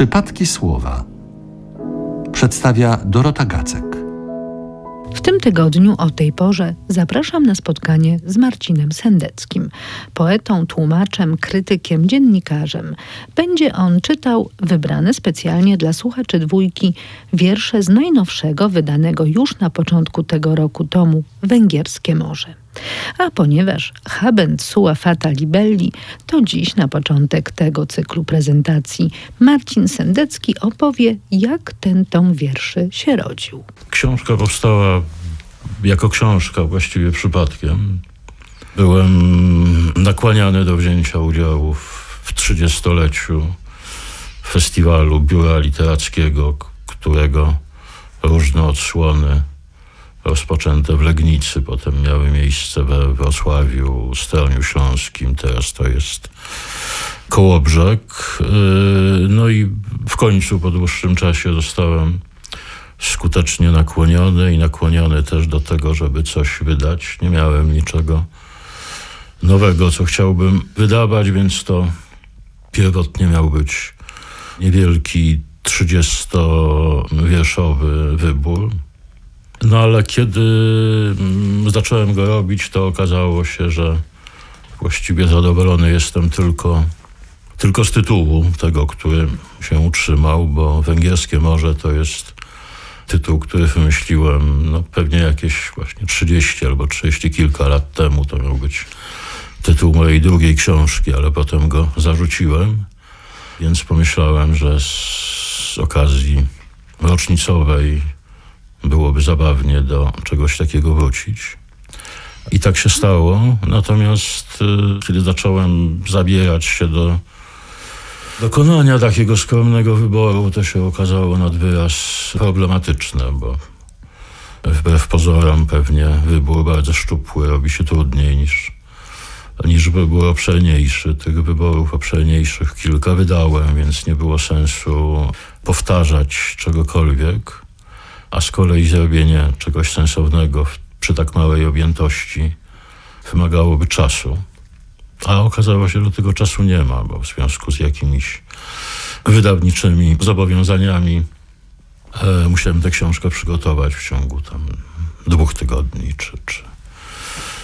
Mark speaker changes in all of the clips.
Speaker 1: Przypadki słowa przedstawia Dorota Gacek.
Speaker 2: W tym tygodniu o tej porze zapraszam na spotkanie z Marcinem Sendeckim, poetą, tłumaczem, krytykiem, dziennikarzem. Będzie on czytał wybrane specjalnie dla słuchaczy dwójki wiersze z najnowszego, wydanego już na początku tego roku tomu Węgierskie Morze. A ponieważ habent sua fata libelli, to dziś na początek tego cyklu prezentacji Marcin Sendecki opowie, jak ten tom wierszy się rodził.
Speaker 3: Książka powstała jako książka właściwie przypadkiem. Byłem nakłaniany do wzięcia udziału w trzydziestoleciu festiwalu biura literackiego, którego różne odsłony rozpoczęte w Legnicy, potem miały miejsce we Wrocławiu, Stroniu Śląskim, teraz to jest Kołobrzeg. Yy, No i w końcu po dłuższym czasie zostałem skutecznie nakłoniony i nakłoniony też do tego, żeby coś wydać. Nie miałem niczego nowego, co chciałbym wydawać, więc to pierwotnie miał być niewielki 30-wierszowy wybór. No ale kiedy mm, zacząłem go robić, to okazało się, że właściwie zadowolony jestem tylko, tylko z tytułu tego, który się utrzymał, bo Węgierskie Morze to jest tytuł, który wymyśliłem no, pewnie jakieś właśnie 30 albo 30 kilka lat temu. To miał być tytuł mojej drugiej książki, ale potem go zarzuciłem, więc pomyślałem, że z okazji rocznicowej byłoby zabawnie do czegoś takiego wrócić. I tak się stało. Natomiast y, kiedy zacząłem zabierać się do dokonania takiego skromnego wyboru, to się okazało nad wyraz problematyczne, bo wbrew pozorom pewnie wybór bardzo szczupły robi się trudniej niż, niż wybór obszerniejszy. Tych wyborów obszerniejszych kilka wydałem, więc nie było sensu powtarzać czegokolwiek a z kolei zrobienie czegoś sensownego przy tak małej objętości wymagałoby czasu. A okazało się, że tego czasu nie ma, bo w związku z jakimiś wydawniczymi zobowiązaniami e, musiałem tę książkę przygotować w ciągu tam dwóch tygodni, czy, czy,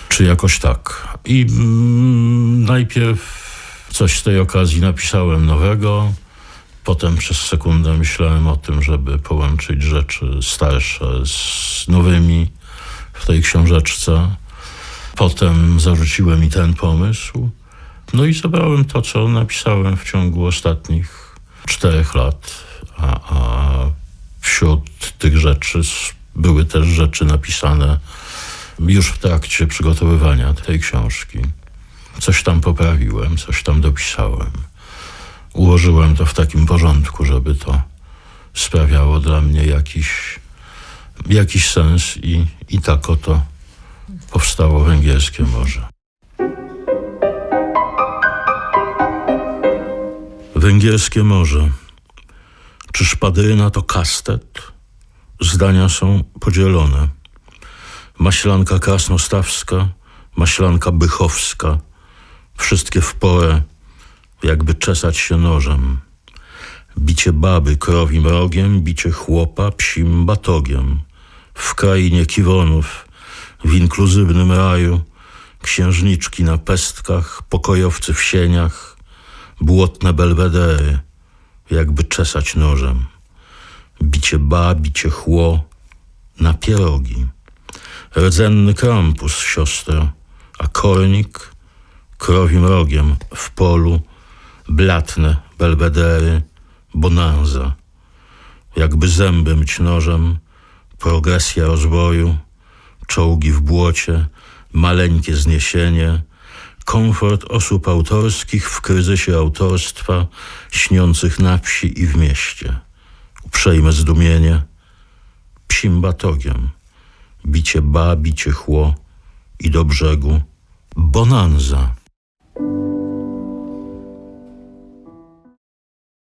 Speaker 3: czy jakoś tak. I mm, najpierw coś z tej okazji napisałem nowego, Potem przez sekundę myślałem o tym, żeby połączyć rzeczy starsze z nowymi w tej książeczce. Potem zarzuciłem i ten pomysł. No i zabrałem to, co napisałem w ciągu ostatnich czterech lat. A, a wśród tych rzeczy były też rzeczy napisane już w trakcie przygotowywania tej książki. Coś tam poprawiłem, coś tam dopisałem ułożyłem to w takim porządku, żeby to sprawiało dla mnie jakiś, jakiś sens i, i tak oto powstało Węgierskie Morze. Węgierskie Morze. Czy szpadryna to kastet? Zdania są podzielone. Maślanka krasnostawska, maślanka bychowska, wszystkie w porę jakby czesać się nożem. Bicie baby krowim rogiem, bicie chłopa psim batogiem. W krainie kiwonów, w inkluzywnym raju, księżniczki na pestkach, pokojowcy w sieniach, błotne belwedery, jakby czesać nożem. Bicie ba, bicie chło na pierogi. Rdzenny krampus, siostro, a kornik krowim rogiem w polu blatne belwedery, bonanza. Jakby zęby myć nożem, progresja rozwoju, czołgi w błocie, maleńkie zniesienie, komfort osób autorskich w kryzysie autorstwa, śniących na wsi i w mieście. Uprzejme zdumienie, psim batogiem, bicie ba, bicie chło i do brzegu, bonanza.